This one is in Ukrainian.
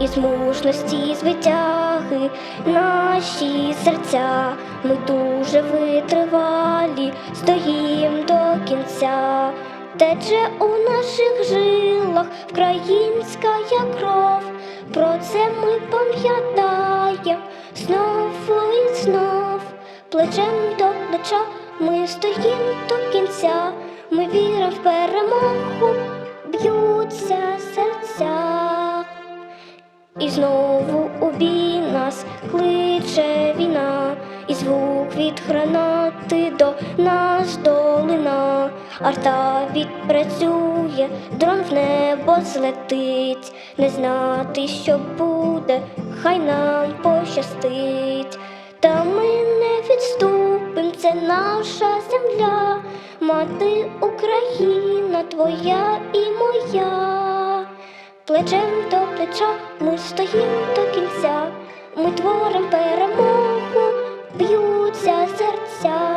із мужності звитяги наші серця. Ми дуже витривалі, стоїм до кінця. Тече у наших жилах українська кров. Про це ми пам'ятаєм знову і знов. Плечем до плеча ми стоїм до кінця. Ми віримо в перемогу, І знову у бій нас кличе війна, і звук від гранати до нас долина. Арта відпрацює, дрон в небо злетить, не знати, що буде, хай нам пощастить. Та ми не відступим, це наша земля, мати Україна, твоя і моя. Плечем до плеча, ми стоїм до кінця, ми творим перемогу, б'ються серця.